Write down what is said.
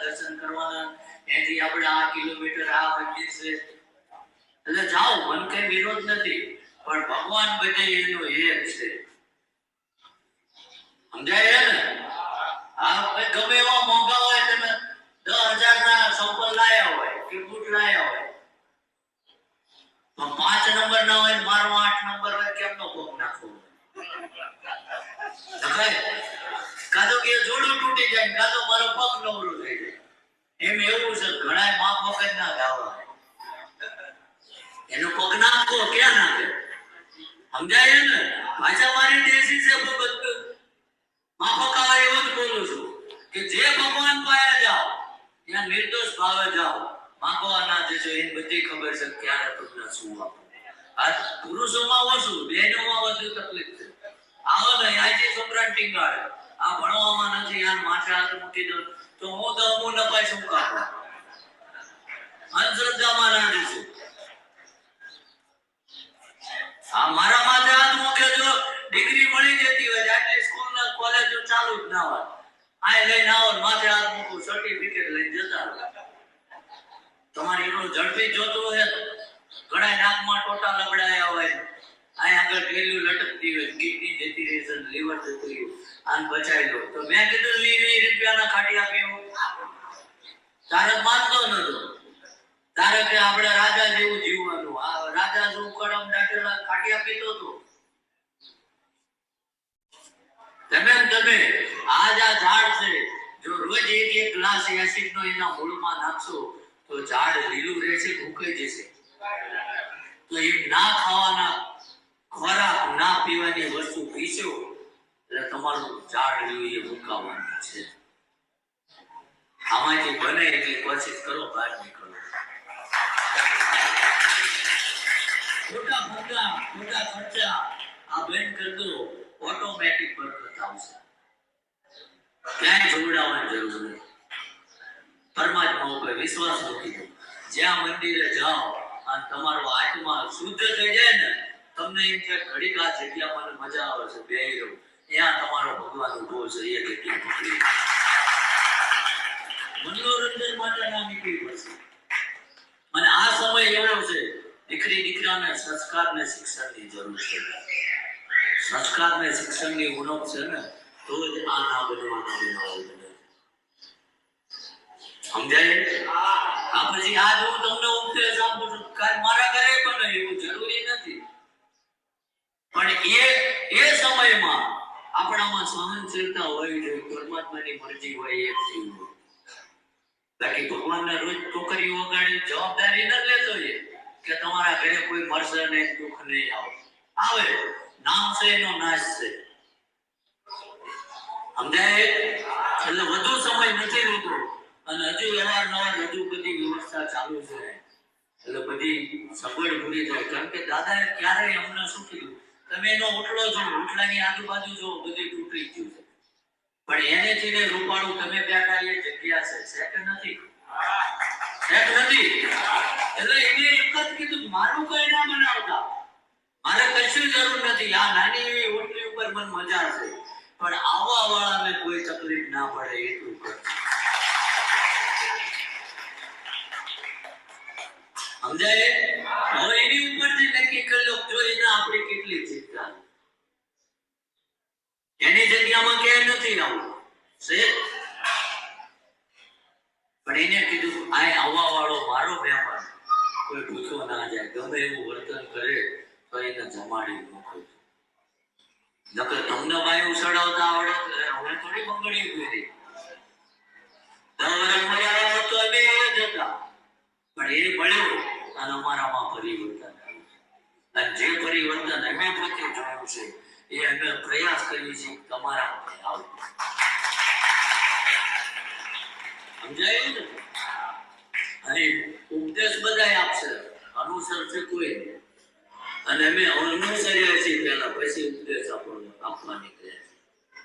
દર્શન કરવાના. એથી આપણે આ કિલોમીટર આ મંદિર છે. એટલે જાઓ, મન કઈ વિરોધ નથી, પણ ભગવાન બધે એનો એક છે. સમજાય ને? હા ગમે એવા મોંઘા હોય, તમે દસ હજાર ના સંપલ લાયા હોય, કે બૂટ લાયા હોય. તો પાંચ નંબર ના હોય ને મારો આઠ નંબર હોય, કેમનો કોક નાખવો? કાદો કાં કે જોડું જાય કાં તો મારો પગ નવરો થઈ જાય. એમ એવું છે ઘણા મા પગ ના ગાવા એનો પગ નાખો, ક્યાં નાખે? સમજાય ને? ભાષા મારી દેશી છે ભગત માફક આવે એવું જ બોલું છું કે જે ભગવાન પાસે જાઓ, ત્યાં નિર્દોષ ભાવે જાઓ. માંગવા ના જશો, એની બધી ખબર છે ક્યારે તમને શું આપો. પુરુષોમાં ઓછું બહેનોમાં વધુ તકલીફ છે આવો ને આજે છોકરા ટીંગાડે આ યાર માથે હાથ મૂકી દો તો હું તો હું નપાય શું કાપો અંધશ્રદ્ધામાં ના જશું આ મારા માથે હાથ મૂકે જો ડિગ્રી મળી જતી હોય આટલી સ્કૂલ ના કોલેજો ચાલુ જ ના હોય. આ લઈને આવો ને માથે હાથ મૂકું સર્ટિફિકેટ લઈને જતા તમારે એટલું ઝડપી જોતું હોય ને ઘણા નાકમાં ટોટા લબડાયા હોય અહીંયા આગળ ઢેલું લટકતી હોય કિડની જતી રહે છે લીવર જતું રહ્યું બચાવી તો મેં કીધું વી રૂપિયાના ખાટી આપ્યું તારે માનતો નતો. તારે કે આપણે રાજા જેવું જીવવાનું આ રાજા શું કડમ દાટેલા ખાટી પીતો હતો? તમે તમે, આજ આ ઝાડ છે. જો રોજ એક એક ગ્લાસ એસિડ નો એના મૂળમાં નાખશો, તો ઝાડ લીલું રહેશે કે ઉકાઈ જશે તો એ ના ખાવાના ખોરાક ના પીવાની વસ્તુ પીશો એટલે ઝાડ એ મુકાવાનું છે. આમાંથી બને એટલી કોશિશ કરો, બહાર નીકળો. મોટા મોટા મોટા ખર્ચા આ બંધ કરતો ઓટોમેટિક બરકત આવશે ક્યાંય જોડાવાની જરૂર નથી. પરમાત્મા ઉપર વિશ્વાસ મૂકી દો જ્યાં મંદિરે જાઓ અને તમારો આત્મા શુદ્ધ થઈ જાય ને, તમને એમ કે ઘડીક આ જગ્યા મને મજા આવે છે બે રહું. ત્યાં તમારો ભગવાન ઊભો છે, એ કેટલી પકડી મનોરંજન માટે ના નીકળી પડશે અને આ સમય એવો છે, દીકરી દીકરાને સંસ્કાર ને શિક્ષણની જરૂર છે. સંસ્કાર ને શિક્ષણની ઉણપ છે ને, તો જ આ ના બનવાના બનાવો બને. સમજાય? આ પછી આ જો તમને ઉપદેશ આપું છું કાલ મારા ઘરે પણ એવું જરૂરી નથી. પણ એ એ સમયમાં આપણામાં સહનશીલતા હોવી જોઈએ પરમાત્માની મરજી હોય એ બાકી ભગવાનને રોજ ટોકરી વગાડી, જવાબદારી ન લેતો એ કે તમારા ઘરે કોઈ મરશે નહીં દુઃખ નહીં આવે. આવે. નામ છે, એનો નાશ છે. સમજાય? એટલે વધુ સમય નથી રહેતો. અને હજુ અવારનવાર હજુ બધી વ્યવસ્થા ચાલુ છે. એટલે બધી સગવડ પૂરી થાય કારણ કે દાદાએ ક્યારેય અમને શું કીધું? તમે એનો ઉટલો જો ઉટલાની આજુબાજુ જો બધી તૂટી ગયું છે. પણ એને થઈને રૂપાળું તમે બેઠા એ જગ્યા છે, સેટ નથી. સેટ નથી? એટલે એને એક જ કીધું મારું કઈ ના બનાવતા. મારે કશું જરૂર નથી. આ નાની એવી ઓટલી ઉપર મને મજા છે. પણ આવવા વાળાને કોઈ તકલીફ ના પડે એટલું સમજાય? હવે એની ઉપરથી નક્કી કરી લો જો એના આપણી કેટલી ચિંતા એની જગ્યામાં ક્યાંય નથી આવું. છે? પણ એને કીધું આ આવવા વાળો મારો મહેમાન. કોઈ ભૂખ્યો ના જાય, ગમે એવું વર્તન કરે, તો એને જમાડી મૂકો. નકર તમને ભાઈ ઉછળાવતા આવડે? હવે થોડી બંગડી કરી પણ એ મળ્યું, અને અમારામાં પરિવર્તન અને જે પરિવર્તન અમે પોતે જોયું છે એ અમે પ્રયાસ કરીએ છીએ તમારા માટે આવું. સમજાયું ને? અને ઉપદેશ બધાય આપશે. અનુસરશે કોઈ. અને અમે અનુસર્યા છીએ પહેલા, પછી ઉપદેશ આપણને આપવા નીકળ્યા